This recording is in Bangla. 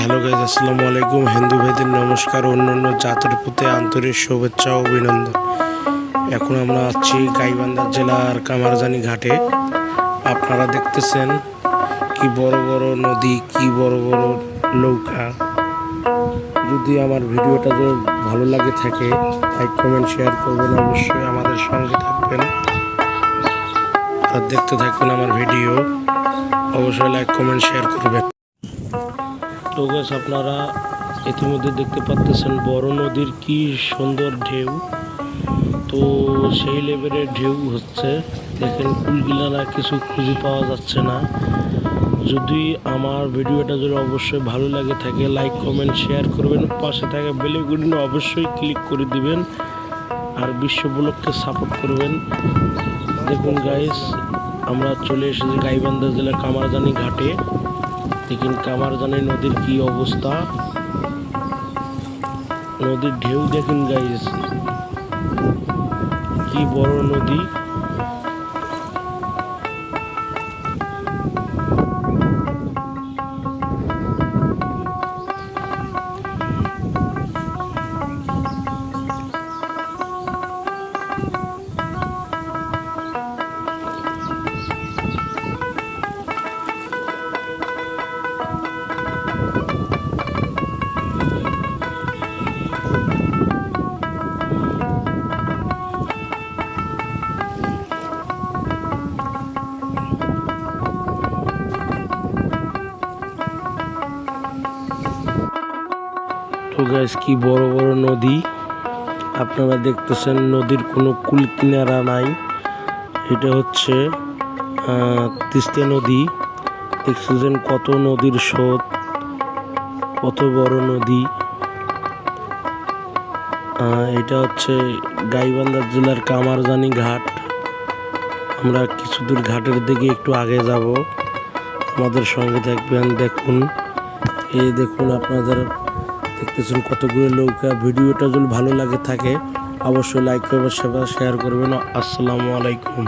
হ্যালো গাইজ আসসালামু আলাইকুম। হিন্দু ভাইদের নমস্কার, অন্যান্য জাতির প্রতি আন্তরিক শুভেচ্ছা ও অভিনন্দন। এখন আমরা আছি গাইবান্ধা জেলার কামারজানি ঘাটে। আপনারা দেখতেছেন কি বড় বড় নদী, কি বড় বড় নৌকা। যদি আমার ভিডিওটা যদি ভালো লাগে থাকে লাইক কমেন্ট শেয়ার করবেন অবশ্যই আমাদের সঙ্গে থাকবেন। আর দেখতে থাকবেন আমার ভিডিও, অবশ্যই লাইক কমেন্ট শেয়ার করবেন। তো গাছ আপনারা ইতিমধ্যে দেখতে পাচ্তেছেন বড় নদীর কি সুন্দর ঢেউ। তো সেই লেভেলের ঢেউ হচ্ছে, দেখেন কুলগিলারা কিছু খুঁজে পাওয়া যাচ্ছে না। যদি আমার ভিডিওটা যদি অবশ্যই ভালো লাগে থাকে লাইক কমেন্ট শেয়ার করবেন। পাশে থাকা বেলেগুলিনে অবশ্যই ক্লিক করে দিবেন আর বিশ্ব ব্লককে সাপোর্ট করবেন। দেখুন গাইস আমরা চলে এসেছি গাইবান্ধা জেলার কামারজানি ঘাটে। দেখুন কামারজানি নদীর কি অবস্থা? নদীর ঢেউ দেখেন গাইজ কি বড় নদী। তো গাইস কি বড় বড় নদী? আপনারা দেখতেছেন নদীর কোনো কুল কিনারা নাই। এটা হচ্ছে তিস্তা নদী। দেখতেছেন কত নদীর স্রোত, কত বড় নদী। এটা হচ্ছে গাইবান্ধা জেলার কামারজানি ঘাট। আমরা কিছু দূর ঘাটের দিকে একটু আগে যাব। আমাদের সঙ্গে থাকবেন, দেখুন। এই দেখুন আপনাদের দেখতেছেন কতগুলো নৌকা, ভিডিওটা যদি ভালো লাগে থাকে, অবশ্যই লাইক করবেন, শেয়ার করবেন। আসসালামু আলাইকুম।